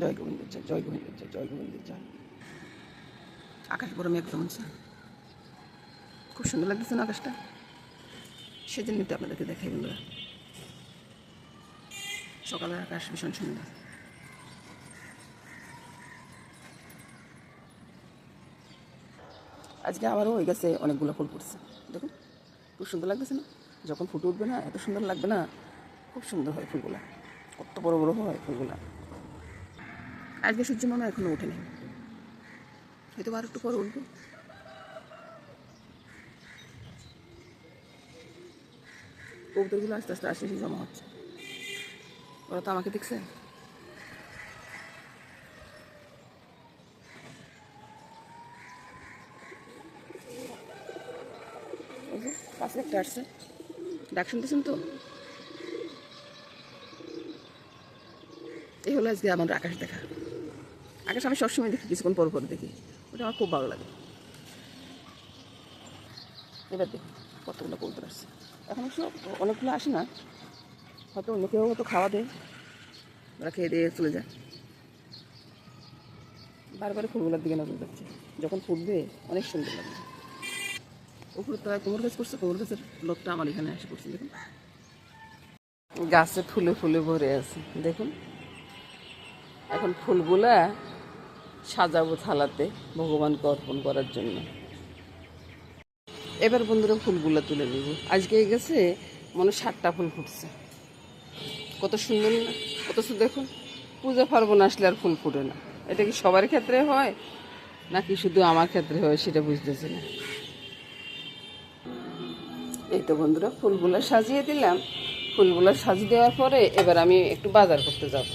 জয় গোবিন্দের জয় জয় গোবিন্দের জয় জয় গোবিন্দের জয় আকাশ বড় মেঘ জমছে খুব সুন্দর লাগতেছে না? আকাশটা সেজন্য তো আপনাদেরকে দেখাই বন্ধুরা সকালের আকাশ ভীষণ সুন্দর আজকে আবারও ওই গাছে অনেকগুলো ফুল ফুটছে দেখুন, খুব সুন্দর লাগতেছে না? যখন ফুটে উঠবে না, এত সুন্দর লাগবে না? খুব সুন্দর হয় ফুলগুলা। কত বড় বড় হয় ফুলগুলা। আজকে সূর্য মামা এখনও ওঠেনি। হয়তো আর একটু পরে উঠবে। কবুতরগুলো আস্তে আস্তে আস্তে জমা হচ্ছে। ওরা তো আমাকে দেখছে। আসছে। ডাক শুনতেছেন তো? এই হলো আজকে আমার আকাশ দেখা। আকাশ আমি সবসময় দেখি, কিছুক্ষণ পর পর দেখি। ওটা আমার খুব ভালো লাগে। এবার দেখি, কতগুলো কবুতর আসছে এখন অবশ্য অনেকগুলো আসে না। হয়তো অন্য কেউ হয়তো খাওয়া দেয়। ওরা খেয়ে দিয়ে চলে যায়। বারবার ফুলগুলোর দিকে নজর যাচ্ছে যখন ফুটবে, অনেক সুন্দর লাগবে। উপরে তো কোমর গাছ করছে? কোমর গাছের লোকটা আমার এখানে এসে পড়ছে দেখুন। গাছে ফুলে ফুলে ভরে আছে, দেখুন। এখন ফুলগুলা সাজাবো থালাতে ভগবানকে অর্পণ করার জন্য। এবার বন্ধুরা ফুলগুলো তুলে নিব। আজকে এই গেছে মনে ষাটটা ফুল ফুটছে। কত সুন্দর না, কত সুন্দর, দেখুন, পূজা পার্বণ আসলে আর ফুল ফুটে না। এটা কি সবার ক্ষেত্রে হয়, নাকি শুধু আমার ক্ষেত্রে হয় সেটা বুঝতেছি না। এই তো বন্ধুরা, ফুলগুলো সাজিয়ে দিলাম। ফুলগুলো সাজিয়ে দেওয়ার পরে এবার আমি একটু বাজার করতে যাব।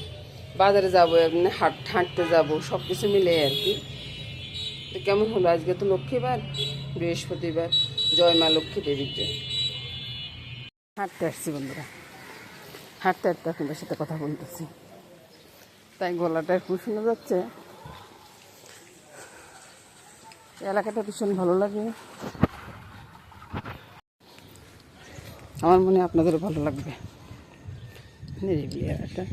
বাজারে যাব, এমনি হাট হাঁটতে যাব সব কিছু মিলে আর কি। তো কেমন হলো? আজকে তো লক্ষ্মীবার, বৃহস্পতিবার, জয় মা লক্ষ্মী দেবীর জয়। হাঁটতে আসছি বন্ধুরা। হাঁটতে হাঁটতে আপনাদের সাথে কথা বলতেছি। তাই গলাটা একটু শোনা যাচ্ছে। এলাকাটা ভীষণ ভালো লাগে। আমার মনে আপনাদেরও ভালো লাগবে। নিরিবিলি এলাকাটা।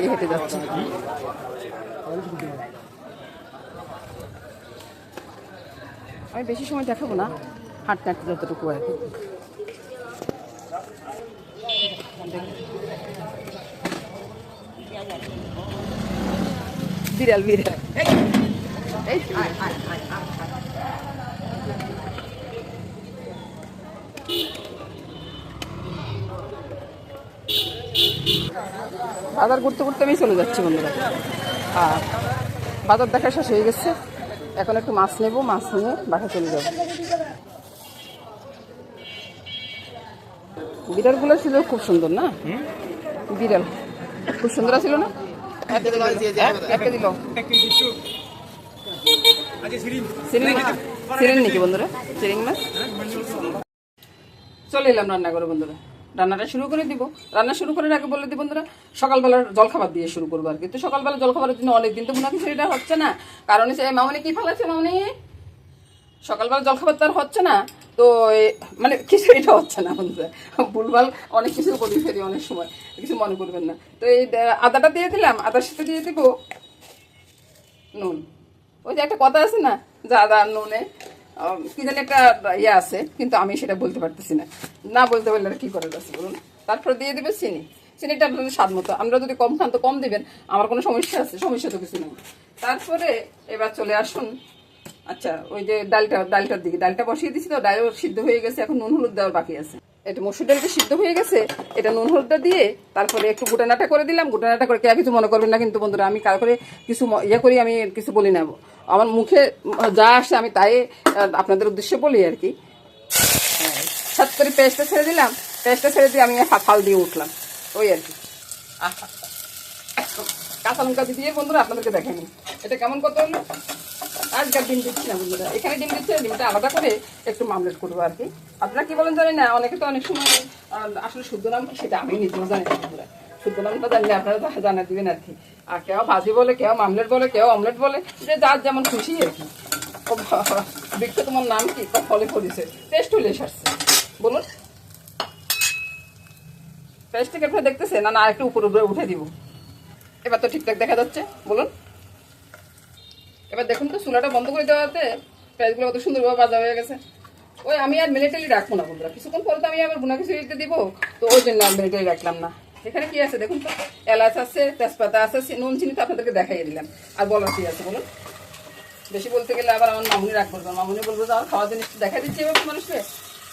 দিয়ে হেঁটে যাচ্ছি। আমি বেশি সময় দেখাবো না হাঁটতে হাঁটতে যতটুকু আর কি। বিড়াল বিড়াল। এই, বাজার করতে করতে আমি চলে যাচ্ছি বন্ধুরা। আর বাজার দেখা শেষ হয়ে গেছে। এখন একটু মাছ নেব মাছ নিয়ে বাসা চলে যাব। বিড়ালগুলো ছিল খুব সুন্দর না? বিড়াল খুব সুন্দর ছিল না? সিরিং সিরিং নাকি বন্ধুরা? মাছ? চলে এলাম রান্না করে বন্ধুরা। রান্নাটা শুরু করে দিব। রান্না শুরু করার আগে বলে দিব বন্ধুরা, সকালবেলার জলখাবার দিয়ে শুরু করব আর কি। তো সকালবেলা জলখাবারের জন্য অনেকদিন তো মনে কিছু এটা হচ্ছে না। কারণ হচ্ছে মামনি কি ফেলাচ্ছে মামনি? সকালবেলা জলখাবার তো আর হচ্ছে না। তো মানে কিছু এটা হচ্ছে না বন্ধুরা। ভুলভাল অনেক কিছু করি ফেরি অনেক সময়। কিছু মনে করবেন না। তো এই আদাটা দিয়ে দিলাম। আদার সাথে দিয়ে দিব নুন। ওই যে একটা কথা আছে না, যে আদা নুনে কি জানি একটা ইয়ে আছে, কিন্তু আমি সেটা বলতে পারতেছি না। না বলতে পারলে কি করার আছে বলুন? তারপরে দিয়ে দেবে চিনি। চিনিটা আপনাদের স্বাদ মতো। আমরা যদি কম খান তো কম দেবেন, আমার কোনো সমস্যা আছে, সমস্যা তো কিছু নেই। তারপরে এবার চলে আসুন। আচ্ছা ওই যে ডালটা, ডালটার দিকে। ডালটা বসিয়ে দিছি তো ডাল সিদ্ধ হয়ে গেছে, এখন নুন হলুদ দেওয়ার বাকি আছে। এটা মসুর ডালটা সিদ্ধ হয়ে গেছে, এটা নুন হলুদটা দিয়ে তারপরে একটু গোটানাটা করে দিলাম। গোটানাটা করে কে কিছু মনে করবেন না কিন্তু বন্ধুরা, আমি কারও করে কিছু ইয়ে করি, আমি কিছু বলি না। আমার মুখে যা আসে আমি তাই আপনাদের উদ্দেশ্যে বলি আর কি। সাত করে পেস্টটা ছেড়ে দিলাম। পেস্টটা ছেড়ে দিয়ে আমি ফাল দিয়ে উঠলাম। ওই আর কি। কাঁচা লঙ্কা দিয়ে বন্ধুরা, আপনাদেরকে দেখেনি এটা কেমন কত হলো আজকাল ডিম দিচ্ছি না বন্ধুরা, এখানে ডিম দিচ্ছে ডিমটা আলাদা করে একটু মামলেট করব আর কি। আপনারা কি বলেন জানি না, অনেকে তো অনেক সময় আসলে শুদ্ধ নাম সেটা আমি নিজেও জানি বন্ধুরা। শুদ্ধ নামটা জানলে আপনারা তো জানা আর কি। আর কেউ ভাজি বলে, কেউ মামলেট বলে, কেউ অমলেট বলে, যে যার যেমন খুশি আর কি। বৃক্ষ তোমার নাম কি? ফলে পড়েছে টেস্ট হলে আসছে। বলুন। দেখতেছেন? না না, একটু উপরে উপরে উঠে দিব। এবার তো ঠিকঠাক দেখা যাচ্ছে। বলুন। এবার দেখুন তো, চুলাটা বন্ধ করে দেওয়াতে পেঁয়াজগুলো কত সুন্দরভাবে ভাজা হয়ে গেছে। ওই আমি আর মিলিটারি রাখব না বন্ধুরা। কিছুক্ষণ পরে তো আমি আবার গুনা কিছু দিব, তো ওই জন্য আর মিলিটারি রাখলাম না। এখানে কি আছে দেখুন তো, এলাচ আছে, তেজপাতা আছে নুন, চিনি তো আপনাদেরকে দেখাই দিলাম। আর বলার কি আছে বলুন? বেশি বলতে গেলে আবার আমার মামুনি রাখব না। মামুনি বলব যে আমার খাওয়ার জিনিস দেখা দিচ্ছি এবার মানুষকে?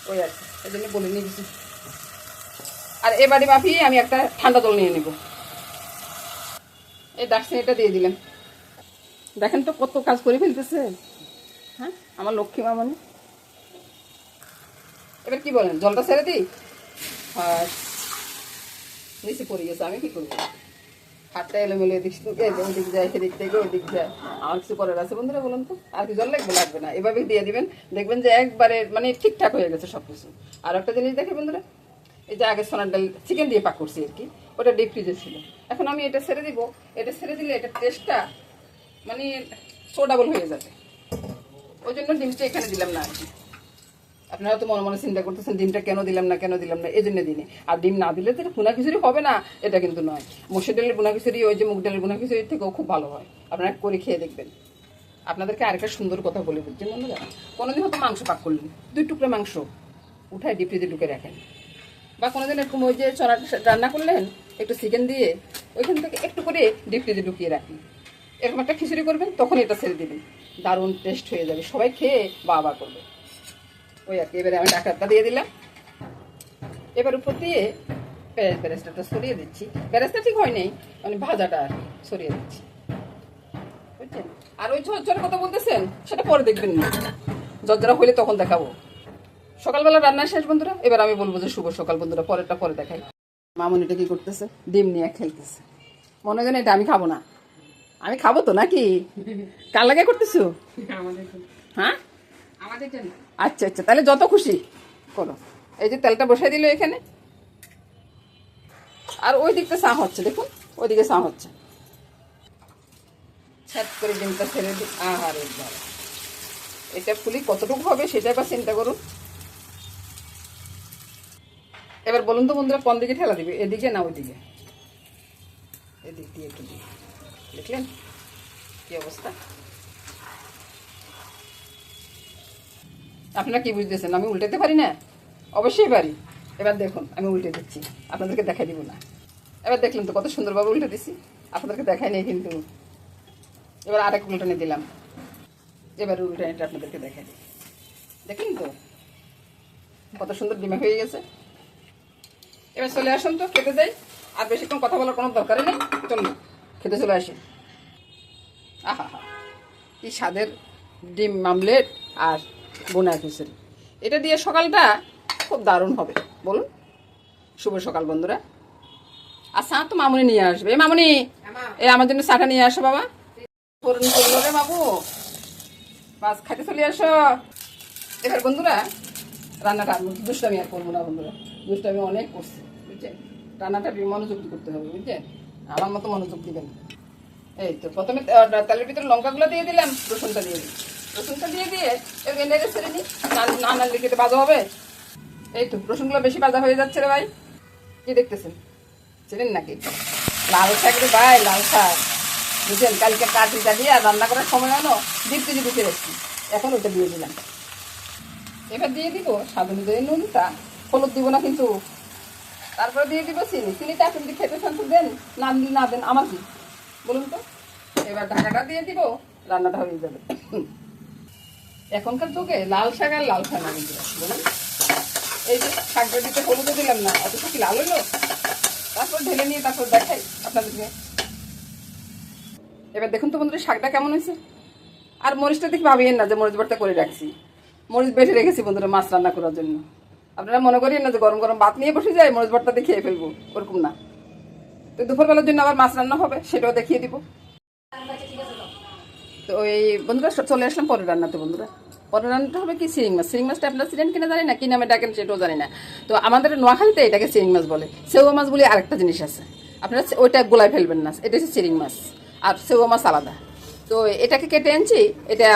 ওই আর এই জন্য বলে নিয়ে গেছি। আর এবারে মাপিয়ে আমি একটা ঠান্ডা জল নিয়ে নেব। এই দার্সিনিটা দিয়ে দিলাম। দেখেন তো কত কাজ করে ফেলতেছে। হ্যাঁ? আমার লক্ষ্মী মা মানে। এবার কি বলেন, জলটা ছেড়ে দিই? আর নিচে পড়ে গেছে, আমি কি করব? হাতটা এলোমেলো এদিক থেকে ওদিক যায়, সেদিক থেকে ওদিক যায়। আমার কিছু করার আছে বন্ধুরা, বলুন তো। আর কি জল লাগবে লাগবে না। এভাবে দিয়ে দিবেন। দেখবেন যে একবারে মানে ঠিকঠাক হয়ে গেছে সব কিছু আর একটা জিনিস দেখে বন্ধুরা, এই যে আগে সোনার ডাল চিকেন দিয়ে পাক করছি আর কি, ওটা ডিপ ফ্রিজে ছিল। এখন আমি এটা ছেড়ে দিব। এটা ছেড়ে দিলে এটা টেস্টটা মানে সোডাবল হয়ে যাবে। ওই জন্য ডিমটা এখানে দিলাম না আর কি। আপনারা তো মনে মনে চিন্তা করতেছেন, ডিমটা কেন দিলাম না, কেন দিলাম না? এই জন্য দিনে আর ডিম না দিলে তো ভুনা খিচুড়ি হবে না, এটা কিন্তু নয়। মসুর ডালের বুনা খিচুড়ি ওই যে মুগ ডালের বুনা খিচুড়ির থেকেও খুব ভালো হয়। আপনারা করে খেয়ে দেখবেন। আপনাদেরকে আরেকটা সুন্দর কথা বলে বুঝছেন বন্ধুরা। কোনোদিন হয়তো মাংস পাক করলেন। দুই টুকরো মাংস উঠায় ডিপ ফ্রিজে ঢুকে রাখেন। বা কোনোদিন এরকম ওই যে চড়া রান্না করলেন, একটু চিকেন দিয়ে, ওইখান থেকে একটু করে ডিপ ফ্রিজে ঢুকিয়ে রাখেন। এরকম একটা খিচুড়ি করবেন তখন এটা ছেড়ে দিবেন। দারুণ টেস্ট হয়ে যাবে। সবাই খেয়ে বাবা করবে। ওই আর কি এবারে আমি ডাকাতটা দিয়ে দিলাম। এবার উপর দিয়ে পেঁয়াজ বেরেস্তাটা সরিয়ে দিচ্ছি। বেরেস্তা ঠিক হয় নাই মানে ভাজাটা আর সরিয়ে দিচ্ছি। বুঝছেন? আর ওই ঝরঝরের কথা বলতেছেন সেটা পরে দেখবেন না। ঝরঝরা হইলে তখন দেখাবো। সকালবেলা রান্না শেষ বন্ধুরা। এবার আমি বলব যে শুভ সকাল বন্ধুরা। পরেরটা পরে দেখাই। মামুনিটা কি করতেছে? ডিম নিয়ে খেলতেছে। মনে হয় এটা আমি খাব না। আমি খাব তো নাকি? কার লাগে করতেছো? হ্যাঁ? আচ্ছা আচ্ছা তাহলে যত খুশি করো। এই যে তেলটা বসাই দিল এখানে। আর ওই দিকটা চা হচ্ছে দেখুন ওইদিকে চা হচ্ছে। ছ্যাট করে ডিমটা ছেড়ে দিই আহারে এটা ফুলি কতটুকু হবে সেটা একবার চিন্তা করুন। এবার বলুন তো বন্ধুরা কোন দিকে ঠেলা দিবে? এদিকে না ওইদিকে? এদিক দিয়ে একটু দিই। দেখলেন কি অবস্থা? আপনারা কি বুঝতেছেন? আমি উল্টাতে পারি না? অবশ্যই পারি। এবার দেখুন, আমি উল্টে দিচ্ছি। আপনাদেরকে দেখাই দিব না। এবার দেখলেন তো কত সুন্দরভাবে উল্টে দিচ্ছি আপনাদেরকে দেখাই নেই কিন্তু। এবার আরেক উল্টানে দিলাম। এবার উল্টানিটা আপনাদেরকে দেখাই দেখলেন তো? কত সুন্দর ডিমে হয়ে গেছে। এবার চলে আসুন তো, খেতে যাই। আর বেশিক্ষণ কথা বলার কোনো দরকারই নেই। চলুন। খেতে চলে আসি। আহা কি স্বাদের ডিম মামলেট আর বোনা খিচুড়ি। এটা দিয়ে সকালটা খুব দারুণ হবে। বলুন। শুভ সকাল, বন্ধুরা। আর চা তো মামুনি নিয়ে আসবে। এ, মামুনি! এ, আমার জন্য চাটা নিয়ে আসো, বাবা। বাবু। মাছ খাইতে চলে আসো। এবার, বন্ধুরা, রান্নাটা দুষ্টামি আর করব না, বন্ধুরা। দুষ্টামি অনেক করছি, বুঝছেন? রান্নাটা মনোযোগ করতে হবে, বুঝছেন? আমার মতো মনোযোগ দিবেন এই তো প্রথমে তেলের ভিতরে লঙ্কাগুলো দিয়ে দিলাম, রসুনটা দিয়ে দিই রসুনটা দিয়ে দিয়ে এর নেড়ে ছেড়ে নিই। না না খেতে বাজা হবে। এই তো, রসুনগুলো বেশি বাজা হয়ে যাচ্ছে রে ভাই। কি দেখতেছেন? ছিলেন নাকি? লাল শাক রে ভাই, লাল শাক। বুঝছেন? কালকে কাটি কাটিয়ে আর রান্না করার সময় ডিপ কেজি ঢুকে রেখেছি। এখন ওটা দিয়ে দিলাম। এবার দিয়ে দিব স্বাদ অনুযায়ী নুনটা। হলুদ দিব না কিন্তু। তারপরে দিয়ে দিব, চিনি। চিনিটা যদি খেতে চান তো দেন? না দিলে না দেন, আমার কি? বলুন তো। এবার ঢাকাটা দিয়ে দিব, রান্নাটা হয়ে যাবে। এখনকার যুগে লাল শাক আর লাল শাক কিন্তু, বলুন। এই যে শাকটা দিতে হলুদও দিলাম না অত কি লাল হইল তারপর ঢেলে নিয়ে তারপর দেখাই আপনাদেরকে। এবার দেখুন তো বন্ধুরা, শাকটা কেমন হয়েছে। আর মরিচটা দেখি ভাবিয়েন না যে মরিচ ভর্তা করে রাখছি। মরিচ বেটে রেখেছি বন্ধুরা, মাছ রান্না করার জন্য। আপনারা মনে করেন না যে গরম গরম ভাত নিয়ে বসে যায়, মরিচ ভর্তা দিয়ে খেয়ে ফেলব? ওরকম না। তো দুপুরবেলার জন্য আবার মাছ রান্না হবে, সেটাও দেখিয়ে দিব। তো এই বন্ধুরা চলে আসলাম পরের রান্নাতে বন্ধুরা। পরের রান্নাটা হবে কি সিরিং মাছ? সিরিং মাছটা আপনারা ছিলেন কিনা জানি না, কি নামে ডাকেন সেটাও জানি না। তো আমাদের নোয়াখালীতে এটাকে সিরিং মাছ বলে। সেও মাছ বলে আরেকটা জিনিস আছে। আপনারা ওইটা গোলায় ফেলবেন না, এটা হচ্ছে সিরিং মাছ। আর সেও মাছ আলাদা। তো এটাকে কেটে আনছি, এটা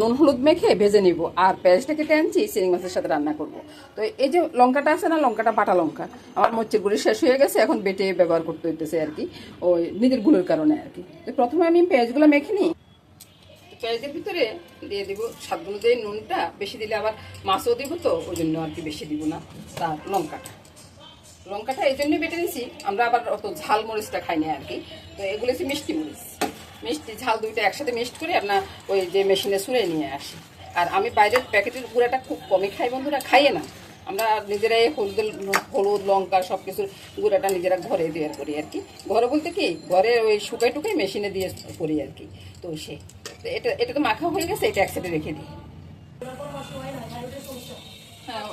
নুন হলুদ মেখে ভেজে নিব, আর পেঁয়াজটা কেটে আনছি, চিংড়ি মাছের সাথে রান্না করব। তো এই যে লঙ্কাটা আছে না, লঙ্কাটা বাটা লঙ্কা, আমার মরিচের গুঁড়ি শেষ হয়ে গেছে, এখন বেটে ব্যবহার করতে হইতেছে আর কি, ওই নিজের গুঁড়োর কারণে আর কি। তো প্রথমে আমি পেঁয়াজগুলো মেখে নিই। পেঁয়াজের ভিতরে দিয়ে দিব স্বাদ অনুযায়ী নুনটা, বেশি দিলে আবার মাছও দিব তো, ওই জন্য আর কি বেশি দিব না তার লঙ্কাটা। লঙ্কাটা এই জন্যই বেটে নিছি, আমরা আবার অত ঝাল মরিচটা খাই না আর কি। তো এগুলো হচ্ছে মিষ্টি মরিচ। মিষ্টি ঝাল দুইটা একসাথে মিক্সড করে আপনার ওই যে মেশিনে সুরে নিয়ে আসি। আর আমি বাইরের প্যাকেটের গুঁড়াটা খুব কমই খাই, বন্ধুরা, খাইয়ে না। আমরা নিজেরাই হলুদ হলুদ, লঙ্কা সব কিছুর গুঁড়াটা নিজেরা ঘরে দিয়ে করি আর কি। ঘরে বলতে কি, ঘরে ওই শুকাই টুকাই মেশিনে দিয়ে করি আর কি। তো সে এটা এটা তো মাখা হয়ে গেছে, এটা একসাথে রেখে দিই। হ্যাঁ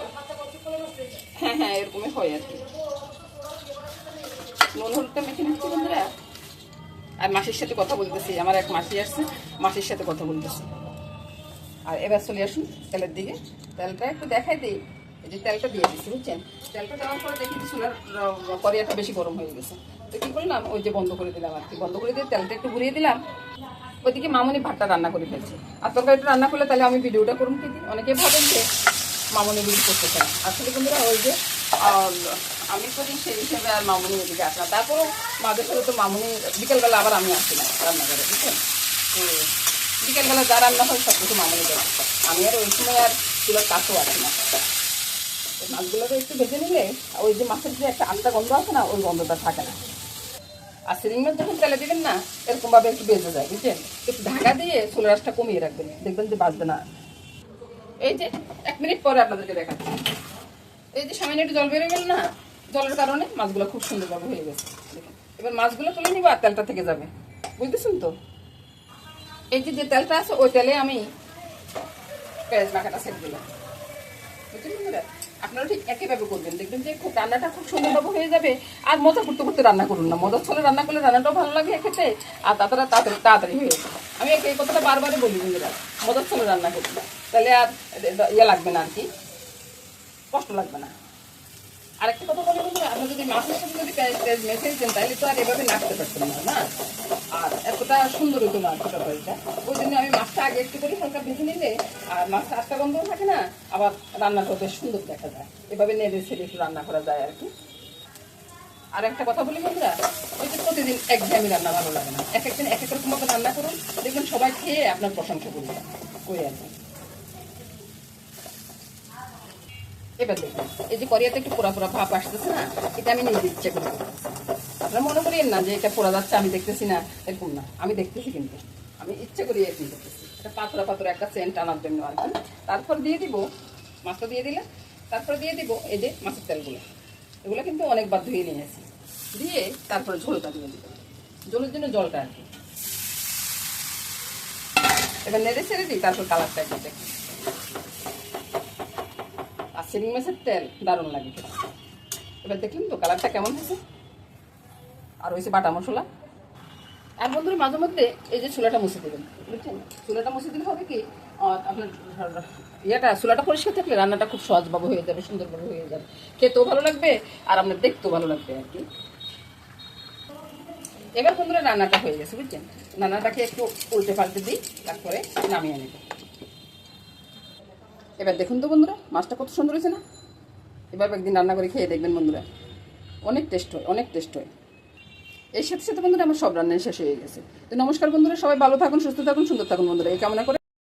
হ্যাঁ হ্যাঁ এরকমই হয় আর কি। নুন, হলুদটা মেখে নিচ্ছি, বন্ধুরা। আর মাসির সাথে কথা বলতেছি, আমার এক মাসি আসছে, মাসির সাথে কথা বলতেছি। আর এবার চলে আসুন তেলের দিকে। তেলটা একটু দেখাই দিই, এই যে তেলটা দিয়ে দিচ্ছি বুঝছেন? তেলটা দেওয়ার পরে দেখি চুলার করিয়াটা বেশি গরম হয়ে গেছে। তো কী করলাম? ওই যে বন্ধ করে দিলাম আর কি। বন্ধ করে দিয়ে তেলটা একটু ঘুরিয়ে দিলাম। ওইদিকে মামনি ভাতটা রান্না করে ফেলছে। আর তরকারিটা রান্না করলে তাহলে আমি ভিডিওটা করুন কি? অনেকে ভাবেন যে মামনি ভিডিও করতে চায় আসলে বন্ধুরা ওই যে আমি করি, সেই হিসেবে আর মামনি এদিকে আসে না। তারপরেও মাঝে সাথে তো মামনি, বিকেলবেলা আবার আমি আসি না রান্নাঘরে, বুঝছেন? তো বিকেলবেলা যা রান্না হয় সব কিছু মামনি দেয় আমি আর ওই সময় আর চুলার কাছেও আসি না। মাছগুলোকে একটু ভেজে নিলে, ওই যে মাছের যে একটা আলটা গন্ধ আছে না, ওই গন্ধটা থাকে না। আর সিলিং যখন তেলে দিবেন না, এরকমভাবে একটু বেজে যায়, বুঝছেন? একটু ঢাকা দিয়ে চুলের রাসটা কমিয়ে রাখবেন, দেখবেন যে বাঁচবে না। এই যে, এক মিনিট পরে আপনাদেরকে দেখাচ্ছি। এই যে সামান্য একটু জল বেরোবেন না জলের কারণে মাছগুলো খুব সুন্দরভাবে হয়ে গেছে। দেখুন, এবার মাছগুলো তুলে নিব আর তেলটা থেকে যাবে। বুঝতেছেন তো? এই যে যে তেলটা আছে, ওই তেলে আমি পেঁয়াজ মাখাটা সেট দিলাম। আপনারা ঠিক করবেন। দেখবেন যে রান্নাটা খুব সুন্দরভাবে হয়ে যাবে। আর মজা করতে করতে রান্না করুন না। রান্না করলে রান্নাটাও ভালো লাগে খেতে আর তাড়াতাড়ি তাড়াতাড়ি তাড়াতাড়ি হয়ে আমি এই কথাটা বারবারই রান্না করতে তাহলে আর ইয়ে লাগবে না আর কি। কষ্ট লাগবে না। আরেকটা কথা বলি বন্ধুরা আপনি যদি মাছের সাথে যদি পেঁয়াজ পেঁয়াজ মেখে দিতেন তাহলে তো আর এভাবে নাড়তে পারতেন না না? আর এতটা সুন্দর হতো না তরকারিটা ওই জন্য আমি মাছটা আগে একটু করে হালকা ভেজে নিলে, আর মাছটা আটটা গন্ধও থাকে না, আবার রান্নাটাও বেশ সুন্দর দেখা যায়। এভাবে নেড়ে ছেড়ে একটু রান্না করা যায় আর কি। আর একটা কথা বলি বন্ধুরা, ওই যে প্রতিদিন এক ঘেয়েমি রান্না ভালো লাগে না। এক একদিন এক এক রকম রান্না করুন, দেখবেন সবাই খেয়ে আপনার প্রশংসা করবে। কই আর কি। এবার দেখুন এই যে করিয়াতে একটু পোড়া পোড়া ভাব আসতেছে না, এটা আমি নিজে ইচ্ছে করে করতেছি। আপনারা মনে করেন না যে এটা পোড়া যাচ্ছে, আমি দেখতেছি না, এরকম না। আমি দেখতেছি কিন্তু। আমি ইচ্ছে করি এরকম করতেছি। এটা পাতলা পাতলা একটা সেন্ট আনার জন্য আর কি। তারপর দিয়ে দিব, মাছটা দিয়ে দিলে, তারপর দিয়ে দিব এই যে মাছের তেলগুলো। এগুলো কিন্তু অনেকবার ধুয়ে নিয়েছি। দিয়ে তারপরে ঝোলটা দিয়ে দিব। ঝোলের জন্য জলটা আর কি। এবার নেড়ে ছেড়ে দিই, তারপর কালারটা একটু দেখি। চিংড়ি মাছের তেল দারুণ লাগে এবার দেখলেন তো কালারটা কেমন হয়েছে? আর হয়েছে বাটা মশলা। আর বন্ধুরা মাঝে মধ্যে এই যে চুলাটা মুছে দেবেন বুঝছেন? চুলাটা মুছে দিলে হবে কি আপনার ইয়েটা, চুলাটা পরিষ্কার থাকলে রান্নাটা খুব সহজভাবে হয়ে যাবে, সুন্দরভাবে হয়ে যাবে। খেতেও ভালো লাগবে আর আপনার দেখতেও ভালো লাগবে আর কি। এবার বন্ধুরা রান্নাটা হয়ে গেছে, বুঝছেন? রান্নাটাকে একটু উল্টে পাল্টে দিই, তারপরে নামিয়ে নেব। এবার দেখুন তো বন্ধুরা, মাছটা কত সুন্দর হয়েছে না? এবার একদিন রান্না করে খেয়ে দেখবেন বন্ধুরা। অনেক টেস্ট হয়, অনেক টেস্ট হয়। এর সাথে সাথে বন্ধুরা, আমার সব রান্নাই শেষ হয়ে গেছে। তো নমস্কার বন্ধুরা, সবাই ভালো থাকুন, সুস্থ থাকুন, সুন্দর থাকুন বন্ধুরা। এই কামনা করে